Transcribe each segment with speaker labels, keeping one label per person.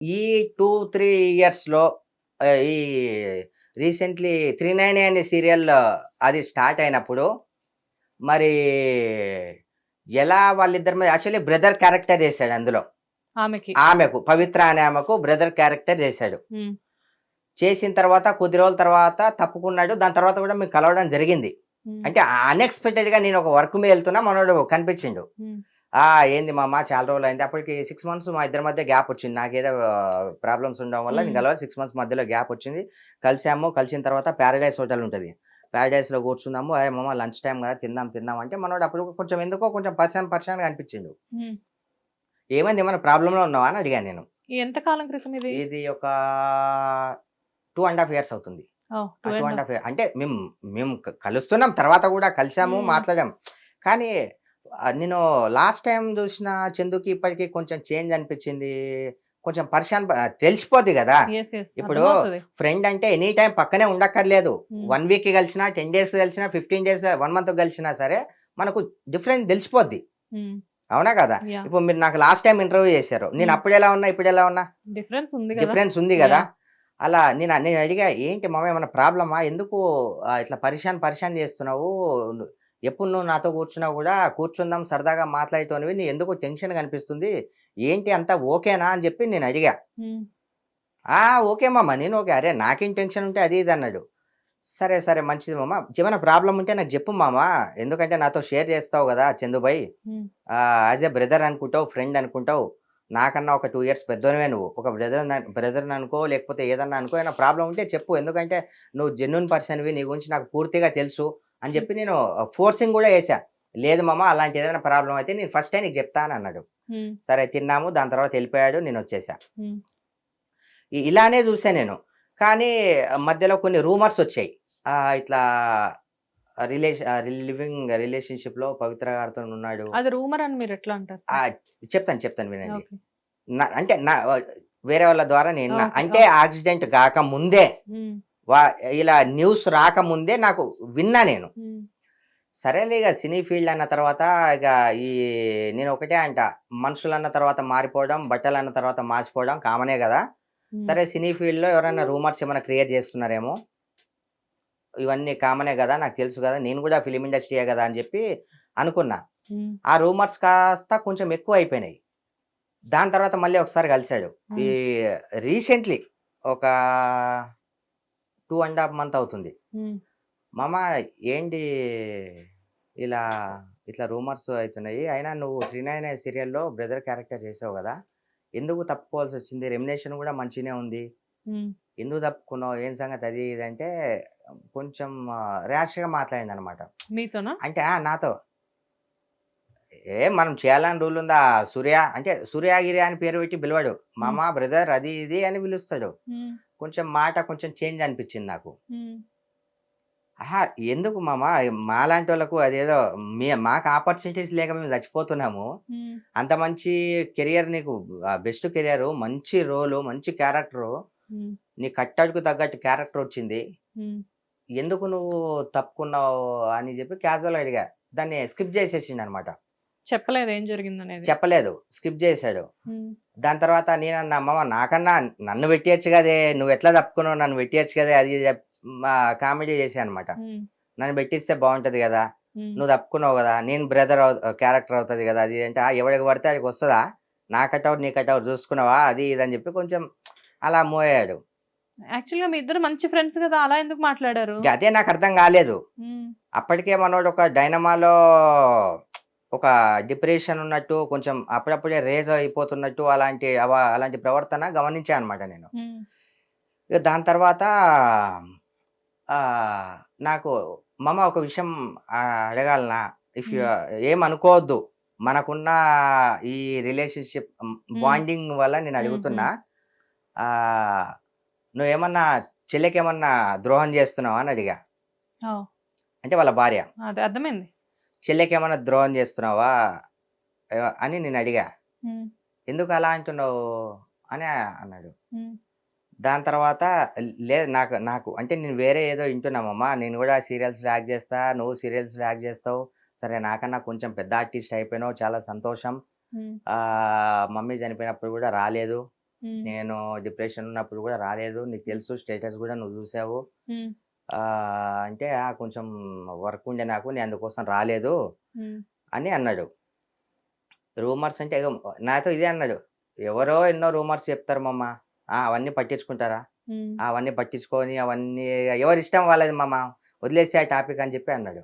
Speaker 1: ఈ two three ఇయర్స్లో ఈ రీసెంట్లీ త్రీ నైన్ అనే సీరియల్ అది స్టార్ట్ అయినప్పుడు మరి ఎలా వాళ్ళిద్దరి మీద యాక్చువల్లీ బ్రదర్ క్యారెక్టర్ చేశాడు అందులో.
Speaker 2: ఆమెకి.
Speaker 1: ఆమెకు పవిత్ర అనే ఆమెకు బ్రదర్ క్యారెక్టర్ చేశాడు. చేసిన తర్వాత కొద్ది రోజుల తర్వాత తప్పుకున్నాడు. దాని తర్వాత కూడా మీకు కలవడం జరిగింది. అంటే అన్ఎక్స్పెక్టెడ్గా నేను ఒక వర్క్ మీద వెళ్తున్నా మనోడు కనిపించిండు. ఏంది మా అమ్మ చాలా రోజులు అయింది. అప్పటికి సిక్స్ మంత్స్ మా ఇద్దరి మధ్య గ్యాప్ వచ్చింది. నాకేదో ప్రాబ్లమ్స్ ఉండడం వల్ల నేను. కలవాలి సిక్స్ మంత్స్ మధ్యలో గ్యాప్ వచ్చింది. కలిసాము. కలిసిన తర్వాత ప్యారడైస్ హోటల్ ఉంటుంది. ప్యారడైస్లో కూర్చుందాము అదే మమ్మ లంచ్ టైం కదా తిందాం తిందాం అంటే మనోడు అప్పుడు కొంచెం ఎందుకో కొంచెం పర్సన్ పర్సన్ అనిపించిండు. ఏమైంది ఏమైనా ప్రాబ్లమ్లో ఉన్నావా? అని అడిగాను నేను.
Speaker 2: ఎంత కాలం క్రితం ఇది?
Speaker 1: ఇది ఒక టూ అండ్ హాఫ్ ఇయర్స్ అవుతుంది. Two and. హాఫ్ అంటే మేము మేము కలుస్తున్నాం. తర్వాత కూడా కలిసాము
Speaker 2: మ్మ్.
Speaker 1: మాట్లాడాం. కానీ నేను లాస్ట్ టైం చూసిన చందుకి ఇప్పటికి కొంచెం చేంజ్ అనిపించింది. కొంచెం పర్షాన్ తెలిసిపోద్ది కదా. ఇప్పుడు. ఫ్రెండ్ అంటే ఎనీ టైం పక్కనే ఉండక్కర్లేదు.
Speaker 2: మ్మ్.
Speaker 1: వన్ వీక్ కలిసినా టెన్ డేస్ కలిసినా ఫిఫ్టీన్ డేస్ వన్ మంత్ కలిసినా సరే మనకు డిఫరెన్స్ తెలిసిపోద్ది.
Speaker 2: ఉమ్,
Speaker 1: అవునా కదా. ఇప్పుడు మీరు నాకు లాస్ట్ టైం ఇంటర్వ్యూ చేశారు. నేను
Speaker 2: మ్మ్.
Speaker 1: అప్పుడు ఎలా ఉన్నా ఇప్పుడు ఎలా ఉన్నా?
Speaker 2: డిఫరెన్స్ ఉంది కదా.
Speaker 1: డిఫరెన్స్ ఉంది కదా. అలా నేను నేను అడిగా ఏంటి మామ ఏమైనా ప్రాబ్లమా? ఎందుకు ఇట్లా పరిశాన్ పరిశాన్ చేస్తున్నావు? ఎప్పుడు నువ్వు నాతో కూర్చున్నా కూడా కూర్చుందాం సరదాగా మాట్లాడేటోనివి నీ ఎందుకు టెన్షన్ కనిపిస్తుంది? ఏంటి అంతా ఓకేనా అని చెప్పి నేను అడిగా. ఆ ఓకే మామ నేను ఓకే. అరే నాకేం టెన్షన్ ఉంటే అది ఇది అన్నాడు. సరే సరే మంచిది మామ. ఏమైనా ప్రాబ్లం ఉంటే నాకు చెప్పు మామ. ఎందుకంటే నాతో షేర్ చేస్తావు కదా చందుబాయ్. యాజ్ ఎ బ్రదర్ అనుకుంటావు ఫ్రెండ్ అనుకుంటావు. నాకన్నా ఒక టూ ఇయర్స్ పెద్దోనివే నువ్వు. ఒక బ్రదర్ బ్రదర్ అనుకో లేకపోతే ఏదన్నా అనుకో ఏమైనా ప్రాబ్లం ఉంటే చెప్పు. ఎందుకంటే నువ్వు జెన్యున్ పర్సన్వి నీ గురించి నాకు పూర్తిగా తెలుసు. అని చెప్పి నేను ఫోర్సింగ్ కూడా వేసా లేదు మామ అలాంటి ఏదైనా ప్రాబ్లం అయితే నేను ఫస్ట్ టైం నీకు చెప్తాను అన్నాడు. సరే తిన్నాము దాని తర్వాత వెళ్ళిపోయాడు నేను వచ్చేసా ఇలానే చూసా నేను. కానీ మధ్యలో కొన్ని రూమర్స్ వచ్చాయి. ఆ, ఇట్లా రిలేషన్ లివింగ్ రిలేషన్షిప్లో పవిత్ర గారితో ఉన్నాడు.
Speaker 2: అది రూమర్ అని మీరు ఎట్లా అంటారు
Speaker 1: చెప్తాను చెప్తాను వినండి. అంటే నా వేరే వాళ్ళ ద్వారా నేను అంటే. యాక్సిడెంట్ కాక ముందే వా- ఇలా న్యూస్ రాకముందే నాకు విన్నా నేను. సరేలే ఇక సినీ ఫీల్డ్ అన్న తర్వాత ఇక ఈ నేను ఒకటే అంట మనుషులు అన్న తర్వాత మారిపోవడం బట్టలు అన్న తర్వాత మార్చిపోవడం కామనే కదా. సరే సినీ ఫీల్డ్లో ఎవరైనా రూమర్స్ ఏమైనా క్రియేట్ చేస్తున్నారేమో? ఇవన్నీ కామనే కదా నాకు తెలుసు కదా నేను కూడా ఫిలిం ఇండస్ట్రీయే కదా అని చెప్పి అనుకున్నా. ఆ రూమర్స్ కాస్త కొంచెం ఎక్కువ అయిపోయినాయి. దాని తర్వాత మళ్ళీ ఒకసారి కలిశాడు. ఈ రీసెంట్లీ ఒక టూ అండ్ హాఫ్ మంత్ అవుతుంది. మామ ఏంటి ఇలా ఇట్లా రూమర్స్ అవుతున్నాయి. అయినా నువ్వు త్రీ నైన్ సీరియల్లో బ్రదర్ క్యారెక్టర్ చేసావు కదా. ఎందుకు తప్పుకోవాల్సి వచ్చింది? రెమినేషన్ కూడా మంచిగానే ఉంది. ఎందుకు తప్పుకున్నావు? ఏం సంగతి? అది ఇది అంటే కొంచెం ర్యాష్గా మాట్లాడింది అనమాట
Speaker 2: మీతోనా?
Speaker 1: అంటే ఆ, నాతో. ఏ మనం చేయాలని రూల్ ఉందా? సూర్య అంటే సూర్యాగిరి అని పేరు పెట్టి పిలవాడు. మామ బ్రదర్ అది ఇది అని పిలుస్తాడు. కొంచెం మాట కొంచెం చేంజ్ అనిపించింది నాకు. ఆహా ఎందుకు మామ? మాలాంటి వాళ్ళకు అదేదో మీ మాకు ఆపర్చునిటీస్ లేక మేము చచ్చిపోతున్నాము. అంత మంచి కెరియర్ నీకు బెస్ట్ కెరియర్ మంచి రోలు మంచి క్యారెక్టర్ నీ కట్టడికి తగ్గట్టు క్యారెక్టర్ వచ్చింది. ఎందుకు నువ్వు తప్పుకున్నావు అని చెప్పి క్యాజువల్ అడిగా. దాన్ని స్కిప్ చేసేసిండు అనమాట
Speaker 2: చెప్పలేదు ఏం జరిగింది అనేది
Speaker 1: చెప్పలేదు స్కిప్ చేశాడు. దాని తర్వాత నేను అన్న అమ్మమ్మ నాకన్నా నన్ను పెట్టేయచ్చు కదే నువ్వు ఎట్లా తప్పుకున్నావు నన్ను పెట్టేయచ్చు కదే అది కామెడీ చేశాను అనమాట నన్ను పెట్టిస్తే బాగుంటది కదా నువ్వు తప్పుకున్నావు కదా నేను బ్రదర్ క్యారెక్టర్ అవుతుంది కదా అది అంటే "ఆ, ఎవరికి పడితే అడికి వస్తుందా? నా కట్అవుట్ నీ కట్అవుట్ చూసుకున్నావా? అది ఇది అని చెప్పి కొంచెం అలా మోయాడు.
Speaker 2: యాక్చువల్గా మీ ఇద్దరు మంచి ఫ్రెండ్స్ కదా అలా ఎందుకు మాట్లాడారు?
Speaker 1: అదే నాకు అర్థం కాలేదు. అప్పటికే మనోడు ఒక డైనమాలో ఒక డిప్రెషన్ ఉన్నట్టు కొంచెం అప్పుడప్పుడే రేజ్ అయిపోతున్నట్టు అలాంటి అలాంటి ప్రవర్తన గమనించాను అనమాట నేను. దాని తర్వాత నాకు మమ్మ ఒక విషయం అడగాలనా? ఇఫ్ ఏమనుకోవద్దు. మనకున్న ఈ రిలేషన్షిప్ బాండింగ్ వల్ల నేను అడుగుతున్నా నువ్వేమన్నా చెల్లెకి ఏమన్నా ద్రోహం చేస్తున్నావా అని అడిగా. అంటే వాళ్ళ భార్య.
Speaker 2: అర్థమైంది.
Speaker 1: చెల్లెకి ఏమన్నా ద్రోహం చేస్తున్నావా? అని నేను అడిగా. ఎందుకు అలా అంటున్నావు? అని అన్నాడు. దాని తర్వాత లేదు నాకు నాకు అంటే నేను వేరే ఏదో వింటున్నామమ్మా. నేను కూడా సీరియల్స్ యాక్ట్ చేస్తా నువ్వు సీరియల్స్ యాక్ట్ చేస్తావు. సరే నాకన్నా కొంచెం పెద్ద ఆర్టిస్ట్ అయిపోయినావు చాలా సంతోషం. మమ్మీ చనిపోయినప్పుడు కూడా రాలేదు. నేను డిప్రెషన్ ఉన్నప్పుడు కూడా రాలేదు. నీకు తెలుసు స్టేటస్ కూడా నువ్వు చూసావు. అంటే "ఆ, కొంచెం వర్క్ ఉండే నాకు నేను అందుకోసం రాలేదు
Speaker 2: ఉమ్,
Speaker 1: అని అన్నాడు. రూమర్స్ అంటే నాతో ఇదే అన్నాడు. ఎవరో ఎన్నో రూమర్స్ చెప్తారు మమ్మ ఆ, అవన్నీ పట్టించుకుంటారా?
Speaker 2: ఉమ్,
Speaker 1: ఆ, అవన్నీ పట్టించుకొని అవన్నీ ఎవరి ఇష్టం వాళ్ళది మమ్మ వదిలేసి ఆ టాపిక్ అని చెప్పి అన్నాడు.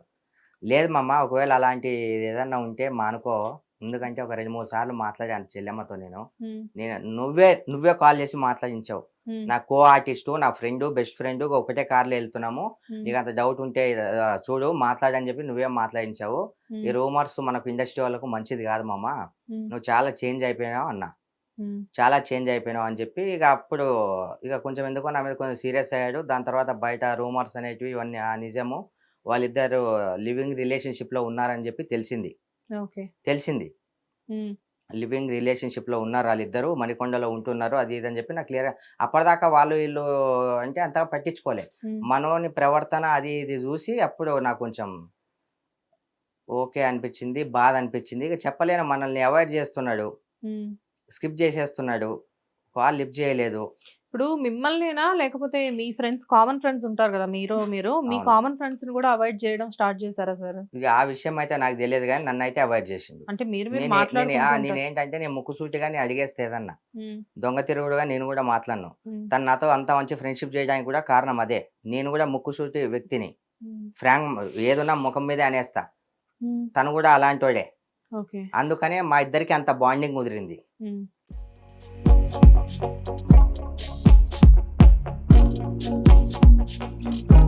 Speaker 1: లేదు మమ్మ ఒకవేళ అలాంటి ఏదన్నా ఉంటే మానుకో. ఎందుకంటే ఒక రెండు మూడు సార్లు మాట్లాడాను చెల్లెమ్మతో నేను.
Speaker 2: ఉమ్,
Speaker 1: నేను నువ్వే నువ్వే కాల్ చేసి మాట్లాడించావు. నా కో ఆర్టిస్టు నా ఫ్రెండ్ బెస్ట్ ఫ్రెండ్ ఒకటే కార్లో వెళ్తున్నాము. నీకు అంత డౌట్ ఉంటే చూడు మాట్లాడని చెప్పి నువ్వే మాట్లాడించావు. ఈ రూమర్స్ మనకు ఇండస్ట్రీ వాళ్ళకు మంచిది కాదు మామ. నువ్వు చాలా చేంజ్ అయిపోయినావు అన్న. చాలా చేంజ్ అయిపోయినావు అని చెప్పి ఇక అప్పుడు ఇక కొంచెం ఎందుకో నా మీద కొంచెం సీరియస్ అయ్యాడు. దాని తర్వాత బయట రూమర్స్ అనేటివి ఇవన్నీ ఆ నిజము. వాళ్ళిద్దరు లివింగ్ రిలేషన్షిప్లో ఉన్నారని చెప్పి తెలిసింది. తెలిసింది. లివింగ్ రిలేషన్షిప్లో ఉన్నారు వాళ్ళిద్దరు మణికొండలో ఉంటున్నారు అది ఇది అని చెప్పి నాకు క్లియర్ అప్పటిదాకా వాళ్ళు వీళ్ళు అంటే అంతగా పట్టించుకోలే. మనోని ప్రవర్తన అది ఇది చూసి అప్పుడు నాకు కొంచెం ఓకే అనిపించింది బాధ అనిపించింది. ఇక చెప్పలేను మనల్ని అవాయిడ్ చేస్తున్నాడు. స్కిప్ చేసేస్తున్నాడు. కాల్ లిఫ్ట్ చేయలేదు.
Speaker 2: ఇప్పుడు మిమ్మల్నేనా? లేకపోతే మీ ఫ్రెండ్స్ కామన్ ఫ్రెండ్స్ ఉంటారు కదా మీరు మీరు మీ
Speaker 1: అవును.
Speaker 2: కామన్ ఫ్రెండ్స్ని కూడా అవాయిడ్ చేయడం స్టార్ట్ చేశారా సార్?
Speaker 1: ఇక ఆ విషయం అయితే నాకు తెలియదు కానీ నన్ను అయితే అవాయిడ్ చేసిండు.
Speaker 2: అంటే మీరు మీరు
Speaker 1: నేను ఏంటంటే నేను ముక్కుసూటిగా నేను అడిగేస్తే ఏదన్నా దొంగ తిరుగుడుగా నేను కూడా మాట్లాడను. తను నాతో అంత మంచి ఫ్రెండ్షిప్ చేయడానికి కూడా కారణం అదే. నేను కూడా ముక్కుసూటి వ్యక్తిని.
Speaker 2: ఉమ్,
Speaker 1: ఫ్రాంక్ ఏదున్నా ముఖం మీదే అనేస్తా. తను కూడా అలాంటోడే.
Speaker 2: ఓకే.
Speaker 1: అందుకనే మా ఇద్దరికి అంత బాండింగ్ కుదిరింది.
Speaker 2: Thank you.